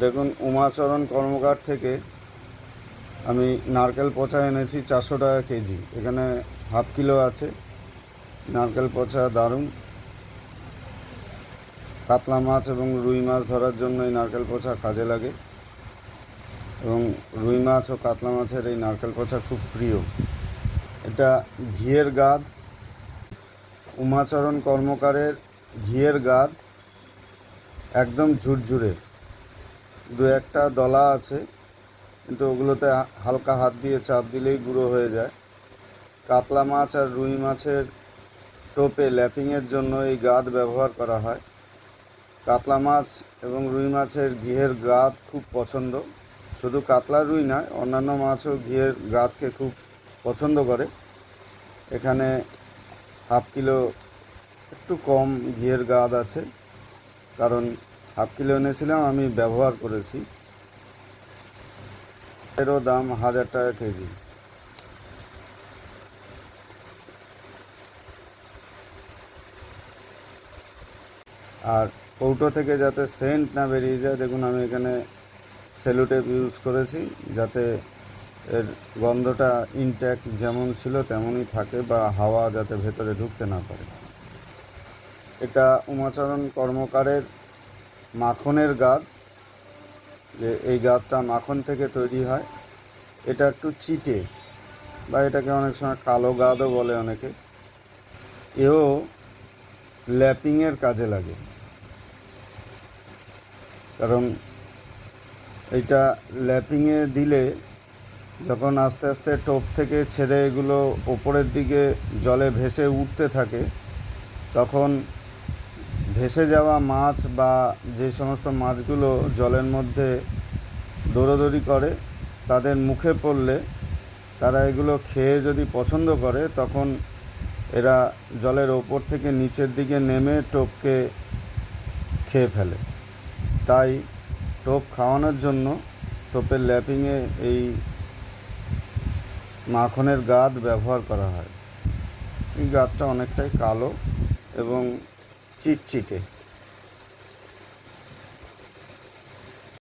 দেখুন, উমাচরণ কর্মকার থেকে আমি নারকেল পচা এনেছি চারশো টাকা কেজি। এখানে হাফ কিলো আছে। নারকেল পচা দারুণ। কাতলা মাছ এবং রুই মাছ ধরার জন্য এই নারকেল পচা কাজে লাগে। এবং রুই মাছ ও কাতলা মাছের এই নারকেল পচা খুব প্রিয়। এটা ঘিয়ের গাদ। উমাচরণ কর্মকারের ঘিয়ের গাদ একদম ঝুরঝুরে। দু একটা দলা আছে, কিন্তু ওগুলোতে হালকা হাত দিয়ে চাপ দিলেই গুঁড়ো হয়ে যায়। কাতলা মাছ আর রুই মাছের টোপে ল্যাপিংয়ের জন্য এই গাদ ব্যবহার করা হয়। কাতলা মাছ এবং রুই মাছের ঘিয়ের গাদ খুব পছন্দ। শুধু কাতলা রুই নয়, অন্যান্য মাছও ঘিয়ের গাদকে খুব পছন্দ করে। এখানে হাফ কিলো একটু কম ঘিয়ের গাদ আছে, কারণ হাফ কিলো এনেছিলাম, আমি ব্যবহার করেছি। এরও দাম হাজার টাকা কেজি। আর কৌটো থেকে যাতে সেন্ট না বেরিয়ে যায়, দেখুন আমি এখানে সেলুটেপ ইউজ করেছি, যাতে এর গন্ধটা ইনট্যাক্ট যেমন ছিল তেমনই থাকে বা হাওয়া যাতে ভেতরে ঢুকতে না পারে। এটা উমাচরণ কর্মকারের মাখনের গাদ যে এই গাদটা মাখন থেকে তৈরি হয়, এটা একটু চিটে বা এটাকে অনেক সময় কালো গাদও বলে অনেকে। এও ল্যাপিংয়ের কাজে লাগে। কারণ এইটা ল্যাপিংয়ে দিলে যখন আস্তে আস্তে টোপ থেকে ছেড়ে এগুলো ওপরের দিকে জলে ভেসে উঠতে থাকে, তখন ভেসে যাওয়া মাছ বা যে সমস্ত মাছগুলো জলের মধ্যে দৌড়োদৌড়ি করে, তাদের মুখে পড়লে তারা এগুলো খেয়ে যদি পছন্দ করে, তখন এরা জলের ওপর থেকে নিচের দিকে নেমে টোপকে খেয়ে ফেলে। তাই টোপ খাওয়ানোর জন্য টোপের ল্যাপিংয়ে এই মাখনের গাদ ব্যবহার করা হয়। এই গাদটা অনেকটাই কালো এবং চিটচিটে।